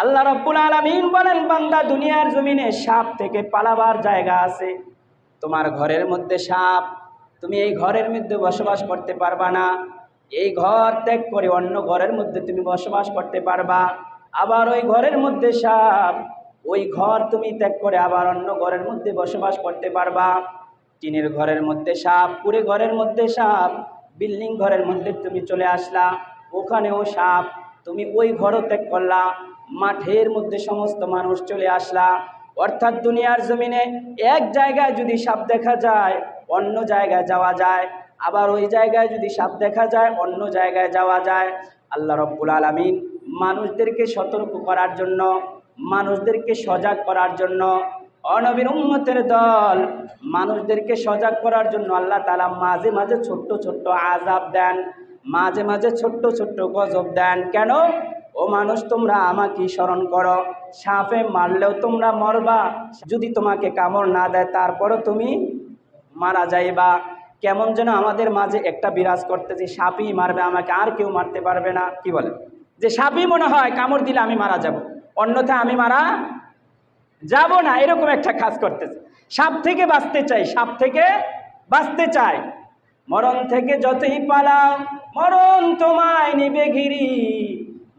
আল্লাহ রব্বুল আলমিন বলেন, বান্দা দুনিয়ার জমিনে সাপ থেকে পালাবার জায়গা আছে। তোমার ঘরের মধ্যে সাপ, তুমি এই ঘরের মধ্যে বসবাস করতে পারবা না। এই ঘর ত্যাগ করে অন্য ঘরের মধ্যে তুমি বসবাস করতে পারবা। আবার ওই ঘরের মধ্যে সাপ, ওই ঘর তুমি ত্যাগ করে আবার অন্য ঘরের মধ্যে বসবাস করতে পারবা। টিনের ঘরের মধ্যে সাপ পুরে ঘরের মধ্যে সাপ, বিল্ডিং ঘরের মধ্যে তুমি চলে আসলা। ওখানেও সাপ তুমি ওই ঘরও ত্যাগ করলা, মাঠের মধ্যে সমস্ত মানুষ চলে আসলা। অর্থাৎ দুনিয়ার জমিনে এক জায়গায় যদি সাপ দেখা যায়, অন্য জায়গায় যাওয়া যায়। আবার ওই জায়গায় যদি সাপ দেখা যায়, অন্য জায়গায় যাওয়া যায়। আল্লাহ রব্বুল আলমিন মানুষদেরকে সতর্ক করার জন্য, মানুষদেরকে সজাগ করার জন্য, অনবীর উম্মতের দল মানুষদেরকে সজাগ করার জন্য আল্লাহ তালা মাঝে মাঝে ছোট্ট ছোট্ট আজাব দেন। মাঝে মাঝে ছোট্ট ছোট্ট গজব দেন কেন? ও মানুষ, তোমরা আমাকে স্মরণ করো। সাপে মারলেও তোমরা মরবা। যদি তোমাকে কামড় না দেয়, তারপরও তুমি মারা যাইবা। কেমন যেন আমাদের মাঝে একটা বিরাজ করতেছে, সাপই মারবে আমাকে, আর কেউ মারতে পারবে না। কি বলে? যে সাপই মনে হয় কামড় দিলে আমি মারা যাব, অন্যথা আমি মারা যাব না। এরকম একটা কাজ করতেছে। সাপ থেকে বাঁচতে চাই, সাপ থেকে বাঁচতে চাই। মরণ থেকে যতই পালাও, মরণ তোমায় নিবে ঘিরি।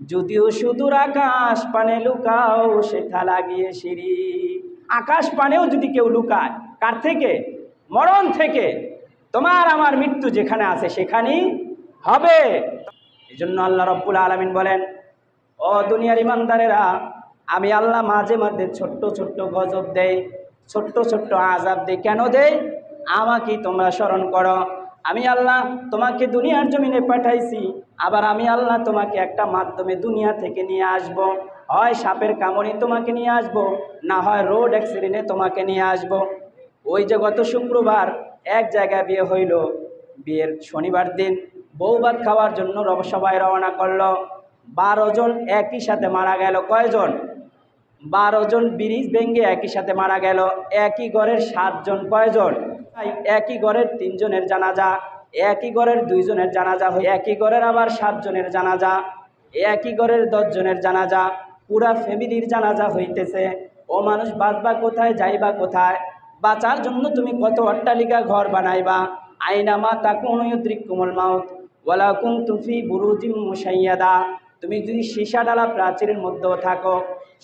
যদিও সুদূর আকাশ পানে লুকাও, সেথা লাগিয়ে সিঁড়ি। আকাশ পানেও যদি কেউ লুকায়, কার থেকে? মরণ থেকে। তোমার আমার মৃত্যু যেখানে আছে, সেখানেই হবে। এই জন্য আল্লাহ রব্বুল আলমিন বলেন, ও দুনিয়ার ইমানদারেরা, আমি আল্লাহ মাঝে মাঝে ছোট্ট ছোট্ট গজব দেই, ছোট্ট ছোট্ট আজাব দেই। কেন দেই? আমাকে তোমরা স্মরণ করো। আমি আল্লাহ তোমাকে দুনিয়ার জমিনে পাঠাইছি, আবার আমি আল্লাহ তোমাকে একটা মাধ্যমে দুনিয়া থেকে নিয়ে আসব। হয় সাপের কামড়ে তোমাকে নিয়ে আসব। না হয় রোড অ্যাক্সিডেন্টে তোমাকে নিয়ে আসব। ওই যে গত শুক্রবার এক জায়গায় বিয়ে হইল বিয়ের শনিবার দিন বৌভাত খাওয়ার জন্য সবাই রওনা করল বারো জন একই সাথে মারা গেল কয়জন বারো জন ব্রিজ ভেঙ্গে একই সাথে মারা গেল একই ঘরের সাতজন কয়জন একই ঘরের তিনজনের জানাজা, একই ঘরের দুইজনের জানাজা হয়ে একই ঘরের আবার সাতজনের জানাজা, একই ঘরের দশজনের জানাজা, পুরা ফ্যামিলির জানাজা হইতেছে। ও মানুষ বাঁচবা কোথায়, যাইবা কোথায়? বাঁচার জন্য তুমি কত অট্টালিকা ঘর বানাইবা? আইনামা তাকুন ইউদ্রিকুমুল মাউত? ওয়ালা কুনতুম ফি বুরুজিম মুশাইয়াদা। তুমি যদি সীসা ডালা প্রাচীরের মধ্যেও থাকো,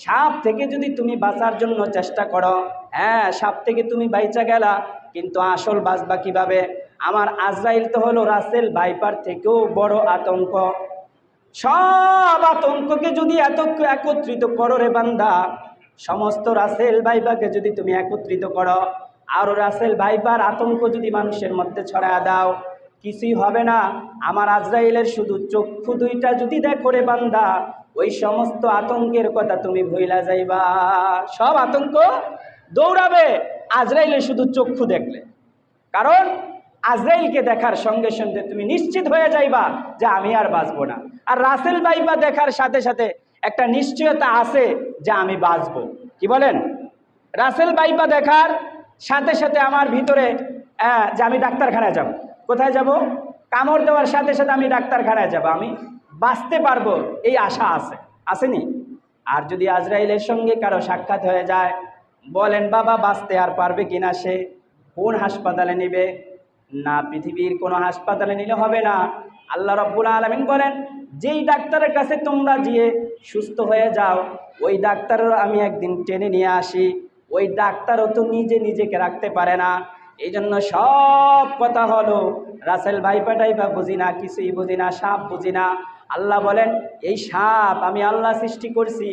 সাপ থেকে যদি তুমি বাঁচার জন্য চেষ্টা করো হ্যাঁ সাপ থেকে তুমি বাইচা গেলা কিন্তু আসল বাঁচবা কীভাবে? আমার আজরাইল তো হলো রাসেল ভাইপার থেকেও বড় আতঙ্ক। সব আতঙ্ককে যদি এত একত্রিত করো রে বান্দা, সমস্ত রাসেল ভাইপাকে যদি তুমি একত্রিত করো, আর রাসেল ভাইপার আতঙ্ক যদি মানুষের মধ্যে ছড়ায় দাও, কিছুই হবে না। আমার আজরাইলের শুধু চক্ষু দুইটা যদি দেখো রে বান্দা, ওই সমস্ত আতঙ্কের কথা তুমি ভইলা যাইবা। সব আতঙ্ক দৌড়াবে। আজরাইলের শুধু চক্ষু দেখলে। কারণ আজরাইলকে দেখার সঙ্গে সঙ্গে তুমি নিশ্চিত হয়ে যাইবা যে আমি আর বাঁচবো না। আর রাসেল বাইবা দেখার সাথে সাথে একটা নিশ্চয়তা আছে যে আমি বাঁচবো। কি বলেন? রাসেল বাইবা দেখার সাথে সাথে আমার ভিতরে যে আমি ডাক্তারখানায় যাব। কোথায় যাব? কামড় দেওয়ার সাথে সাথে আমি ডাক্তারখানায় যাব। আমি বাঁচতে পারব, এই আশা আছে। আসেনি? আর যদি আজরাইলের সঙ্গে কারও সাক্ষাৎ হয়ে যায় বলেন, বাবা বাঁচতে আর পারবে কিনা সে? কোন হাসপাতালে নেবে? না, পৃথিবীর কোনো হাসপাতালে নিলে হবে না। আল্লাহ রব্বুল আলমিন বলেন, যেই ডাক্তারের কাছে তোমরা গিয়ে সুস্থ হয়ে যাও, ওই ডাক্তারেরও আমি একদিন টেনে নিয়ে আসি। ওই ডাক্তারও তো নিজে নিজেকে রাখতে পারে না। এই জন্য সব কথা হলো, রাসেল ভাইপাটাই বা বুঝি না, কিছুই বুঝি না, সাপ বুঝি না। আল্লাহ বলেন, এই সাপ আমি আল্লাহ সৃষ্টি করছি,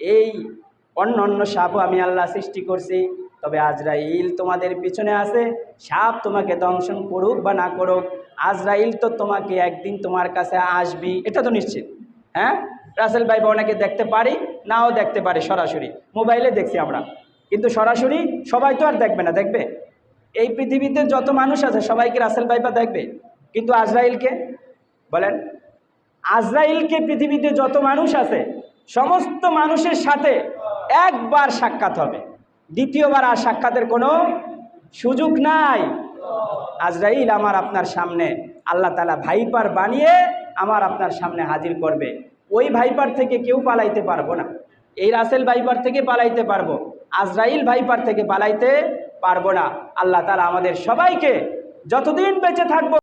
এই অন্য অন্য সাপও আমি আল্লাহ সৃষ্টি করছি। তবে আজরাইল তোমাদের পিছনে আছে। সাপ তোমাকে দংশন করুক বা না করুক, আজরাইল তো তোমাকে একদিন তোমার কাছে আসবি এটা তো নিশ্চিত। হ্যাঁ? রাসেল ভাই বা ওনাকে দেখতে পারি, নাও দেখতে পারি সরাসরি। মোবাইলে দেখছি আমরা। কিন্তু সরাসরি সবাই তো আর দেখবে না, দেখবে? এই পৃথিবীতে যত মানুষ আছে, সবাইকে রাসেল ভাইপা দেখবে। কিন্তু আজরাইলকে? বলেন। আজরাইলকে পৃথিবীতে যত মানুষ আছে, সমস্ত মানুষের সাথে একবার সাক্ষাৎ হবে। দ্বিতীয়বার আর সাক্ষাতের কোনো সুযোগ নাই। আজরাইল আমার আপনার সামনে, আল্লাহ তালা ভাইপার বানিয়ে আমার আপনার সামনে হাজির করবে। ওই ভাইপার থেকে কেউ পালাইতে পারব না। এই রাসেল ভাইপার থেকে পালাইতে পারব। আজরাইল ভাইপার থেকে পালাইতে পারব না। আল্লাহ তালা আমাদের সবাইকে যতদিন বেঁচে থাকব